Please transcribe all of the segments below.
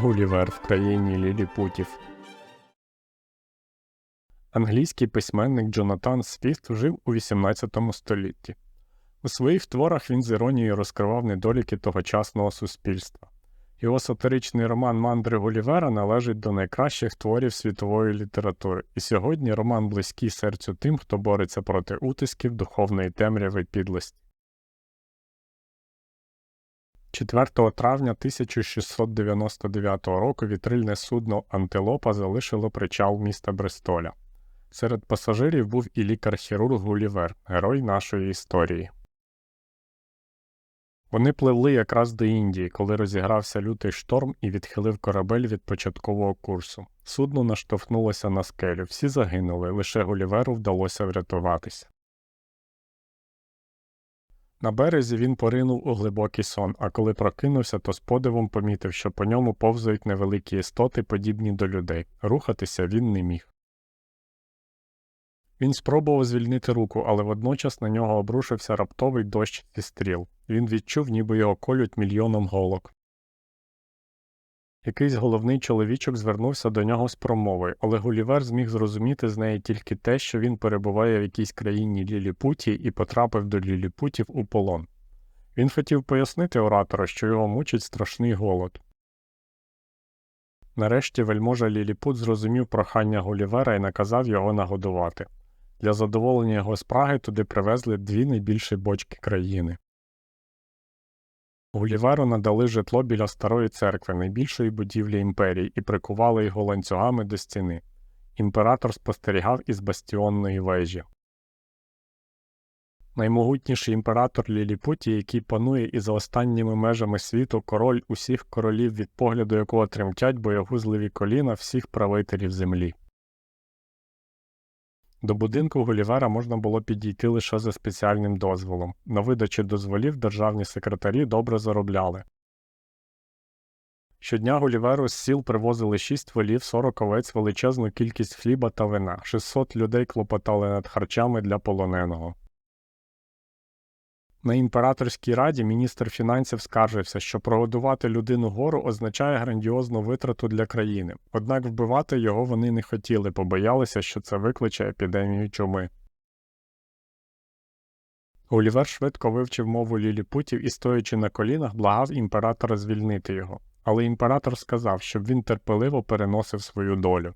Гулівер в країні ліліпутів. Англійський письменник Джонатан Свіфт жив у XVIII столітті. У своїх творах він з іронією розкривав недоліки тогочасного суспільства. Його сатиричний роман Мандри Гулівера належить до найкращих творів світової літератури, і сьогодні роман близький серцю тим, хто бореться проти утисків духовної темряви підлості. 4 травня 1699 року вітрильне судно Антилопа залишило причал міста Бристоля. Серед пасажирів був і лікар-хірург Гулівер, герой нашої історії. Вони пливли якраз до Індії, коли розігрався лютий шторм і відхилив корабель від початкового курсу. Судно наштовхнулося на скелю, всі загинули, лише Гуліверу вдалося врятуватися. На березі він поринув у глибокий сон, а коли прокинувся, то з подивом помітив, що по ньому повзають невеликі істоти, подібні до людей. Рухатися він не міг. Він спробував звільнити руку, але водночас на нього обрушився раптовий дощ зі стріл. Він відчув, ніби його колють мільйоном голок. Якийсь головний чоловічок звернувся до нього з промовою, але Гулівер зміг зрозуміти з неї тільки те, що він перебуває в якійсь країні Ліліпуті і потрапив до Ліліпутів у полон. Він хотів пояснити оратора, що його мучить страшний голод. Нарешті вельможа Ліліпут зрозумів прохання Гулівера і наказав його нагодувати. Для задоволення його спраги туди привезли дві найбільші бочки країни. Гуліверу надали житло біля старої церкви, найбільшої будівлі імперії, і прикували його ланцюгами до стіни. Імператор спостерігав із бастіонної вежі. Наймогутніший імператор Ліліпуті, який панує і за останніми межами світу король усіх королів, від погляду якого тремтять боягузливі коліна всіх правителів землі. До будинку Гулівера можна було підійти лише за спеціальним дозволом. На видачі дозволів державні секретарі добре заробляли. Щодня Гуліверу з сіл привозили 6 волів, 40 овець, величезну кількість хліба та вина, 600 людей клопотали над харчами для полоненого. На імператорській раді міністр фінансів скаржився, що прогодувати людину гору означає грандіозну витрату для країни, однак вбивати його вони не хотіли, бо боялися, що це викличе епідемію чуми. Олівер швидко вивчив мову ліліпутів і, стоячи на колінах, благав імператора звільнити його, але імператор сказав, щоб він терпеливо переносив свою долю.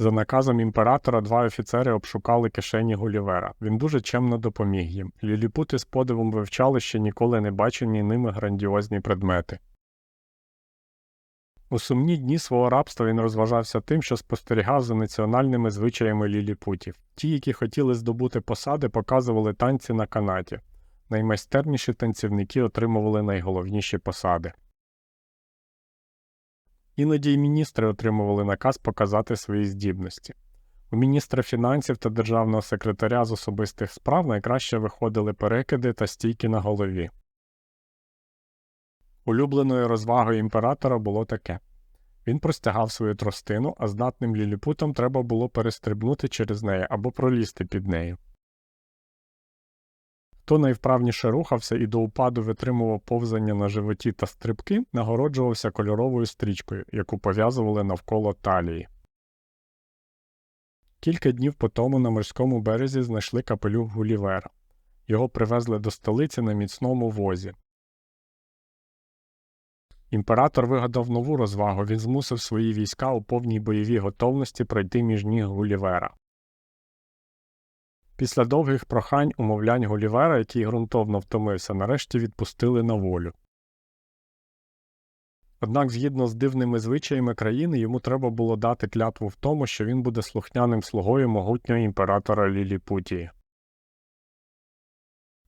За наказом імператора два офіцери обшукали кишені Гулівера. Він дуже чемно допоміг їм. Ліліпути з подивом вивчали ще ніколи не бачені ними грандіозні предмети. У сумні дні свого рабства він розважався тим, що спостерігав за національними звичаями ліліпутів. Ті, які хотіли здобути посади, показували танці на канаті. Наймайстерніші танцівники отримували найголовніші посади. Іноді й міністри отримували наказ показати свої здібності. У міністра фінансів та державного секретаря з особистих справ найкраще виходили перекиди та стійки на голові. Улюбленою розвагою імператора було таке він простягав свою тростину, а здатним ліліпутам треба було перестрибнути через неї або пролізти під нею. Хто найвправніше рухався і до упаду витримував повзання на животі та стрибки, нагороджувався кольоровою стрічкою, яку пов'язували навколо талії. Кілька днів по тому на морському березі знайшли капелюх Гулівера. Його привезли до столиці на міцному возі. Імператор вигадав нову розвагу він змусив свої війська у повній бойовій готовності пройти між ніг Гулівера. Після довгих прохань умовлянь Гулівера, який ґрунтовно втомився, нарешті відпустили на волю. Однак, згідно з дивними звичаями країни, йому треба було дати клятву в тому, що він буде слухняним слугою могутнього імператора Ліліпутії.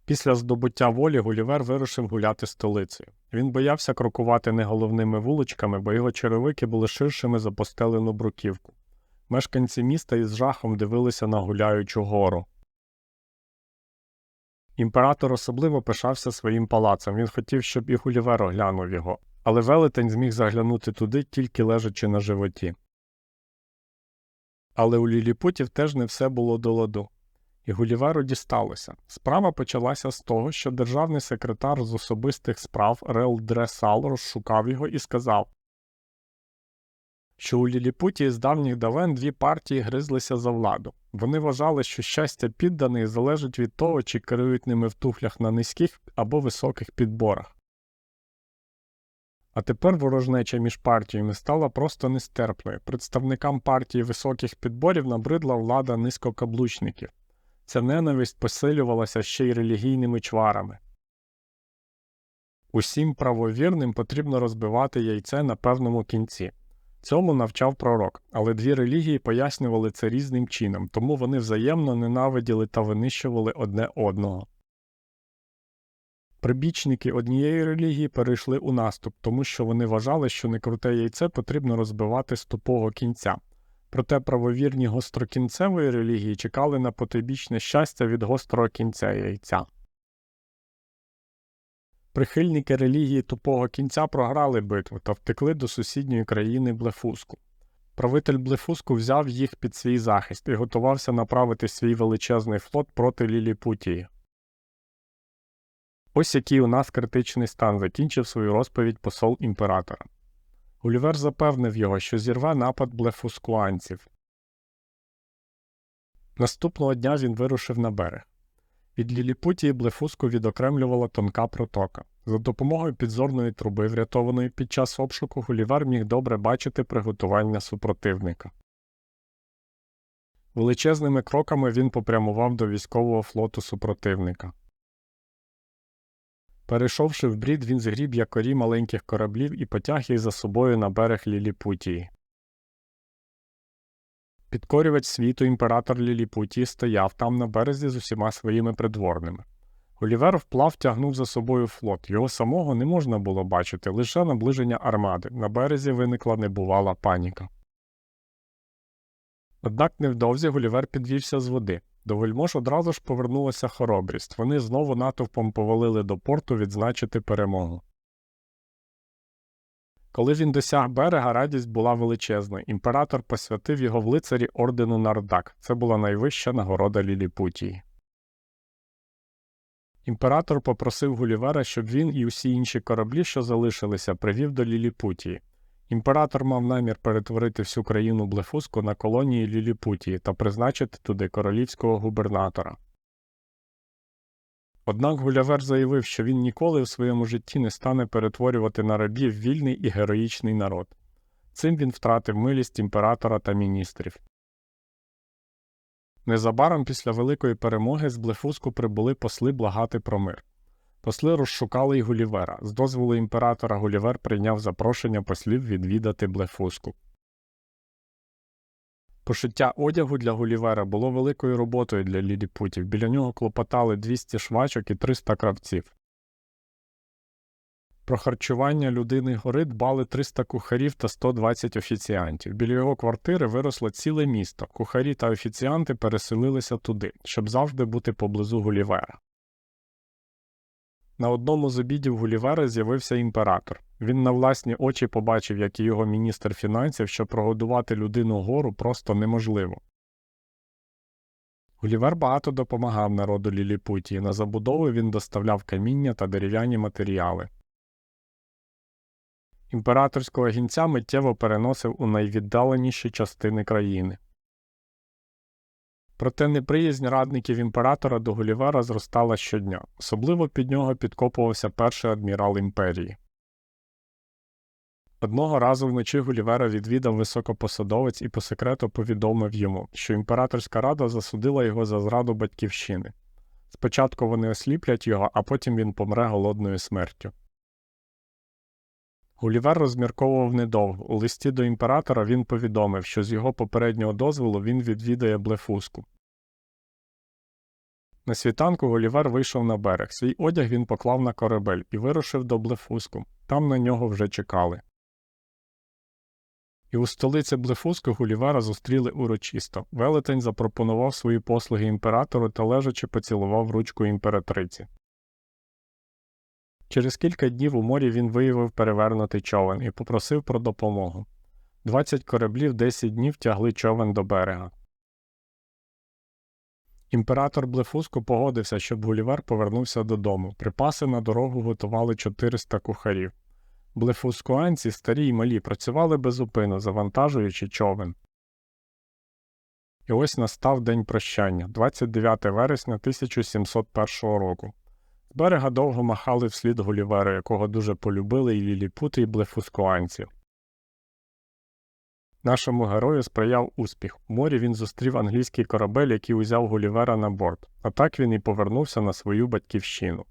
Після здобуття волі Гулівер вирушив гуляти столицею. Він боявся крокувати не головними вуличками, бо його черевики були ширшими за постелену бруківку. Мешканці міста із жахом дивилися на гуляючу гору. Імператор особливо пишався своїм палацем, він хотів, щоб і Гулівер оглянув його, але велетень зміг заглянути туди, тільки лежачи на животі. Але у Ліліпутів теж не все було до ладу. І Гуліверу дісталося. Справа почалася з того, що державний секретар з особистих справ Рел Дресал розшукав його і сказав, що у Ліліпуті з давніх давен дві партії гризлися за владу. Вони вважали, що щастя підданих залежить від того, чи керують ними в туфлях на низьких або високих підборах. А тепер ворожнеча між партіями стала просто нестерпною. Представникам партії високих підборів набридла влада низькокаблучників. Ця ненависть посилювалася ще й релігійними чварами. Усім правовірним потрібно розбивати яйце на певному кінці. Цьому навчав пророк, але дві релігії пояснювали це різним чином, тому вони взаємно ненавиділи та винищували одне одного. Прибічники однієї релігії перейшли у наступ, тому що вони вважали, що некруте яйце потрібно розбивати з тупого кінця. Проте правовірні гострокінцевої релігії чекали на потойбічне щастя від гострого кінця яйця. Прихильники релігії тупого кінця програли битву та втекли до сусідньої країни Блефуску. Правитель Блефуску взяв їх під свій захист і готувався направити свій величезний флот проти Ліліпутії. Ось який у нас критичний стан закінчив свою розповідь посол імператора. Гулівер запевнив його, що зірве напад блефускуанців. Наступного дня він вирушив на берег. Від Ліліпутії блефуску відокремлювала тонка протока. За допомогою підзорної труби, врятованої під час обшуку, Гулівер міг добре бачити приготування супротивника. Величезними кроками він попрямував до військового флоту супротивника. Перейшовши в брід, він згріб якорі маленьких кораблів і потяг їх за собою на берег Ліліпутії. Підкорювач світу імператор Ліліпутії стояв там на березі з усіма своїми придворними. Олівер вплав тягнув за собою флот. Його самого не можна було бачити, лише наближення армади. На березі виникла небувала паніка. Однак невдовзі Гулівер підвівся з води. До вельмож одразу ж повернулася хоробрість. Вони знову натовпом повалили до порту відзначити перемогу. Коли він досяг берега, радість була величезна. Імператор посвятив його в лицарі ордену Нардак. Це була найвища нагорода Ліліпутії. Імператор попросив Гулівера, щоб він і усі інші кораблі, що залишилися, привів до Ліліпутії. Імператор мав намір перетворити всю країну Блефуску на колонії Ліліпутії та призначити туди королівського губернатора. Однак Гулявер заявив, що він ніколи в своєму житті не стане перетворювати на рабів вільний і героїчний народ. Цим він втратив милість імператора та міністрів. Незабаром після великої перемоги з Блефуску прибули посли благати про мир. Посли розшукали й Гулівера. З дозволу імператора Гулівер прийняв запрошення послів відвідати Блефуску. Пошиття одягу для Гулівера було великою роботою для ліліпутів. Біля нього клопотали 200 швачок і 300 кравців. Про харчування людини гори дбали 300 кухарів та 120 офіціантів. Біля його квартири виросло ціле місто. Кухарі та офіціанти переселилися туди, щоб завжди бути поблизу Гулівера. На одному з обідів Гулівера з'явився імператор. Він на власні очі побачив, як і його міністр фінансів, що прогодувати людину гору просто неможливо. Гулівер багато допомагав народу Ліліпутії. На забудову він доставляв каміння та дерев'яні матеріали. Імператорського гінця миттєво переносив у найвіддаленіші частини країни. Проте неприязнь радників імператора до Гулівера зростала щодня, особливо під нього підкопувався перший адмірал імперії. Одного разу вночі Гулівера відвідав високопосадовець і по секрету повідомив йому, що імператорська рада засудила його за зраду батьківщини. Спочатку вони осліплять його, а потім він помре голодною смертю. Гулівер розмірковував недовго. У листі до імператора він повідомив, що з його попереднього дозволу він відвідає блефуску. На світанку Гулівер вийшов на берег. Свій одяг він поклав на корабель і вирушив до блефуску. Там на нього вже чекали. І у столиці Блефуску Гулівера зустріли урочисто. Велетень запропонував свої послуги імператору та лежачи поцілував ручку імператриці. Через кілька днів у морі він виявив перевернутий човен і попросив про допомогу. Двадцять кораблів десять днів тягли човен до берега. Імператор Блефуско погодився, щоб Гулівер повернувся додому. Припаси на дорогу готували 400 кухарів. Блефускуанці, старі й малі, працювали безупину, завантажуючи човен. І ось настав день прощання, 29 вересня 1701 року. З берега довго махали вслід Гулівера, якого дуже полюбили і ліліпути, і блефускуанці. Нашому герою сприяв успіх. У морі він зустрів англійський корабель, який узяв Гулівера на борт, а так він і повернувся на свою батьківщину.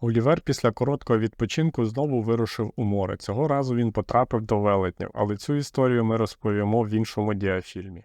Гулівер після короткого відпочинку знову вирушив у море. Цього разу він потрапив до велетнів, але цю історію ми розповімо в іншому діафільмі.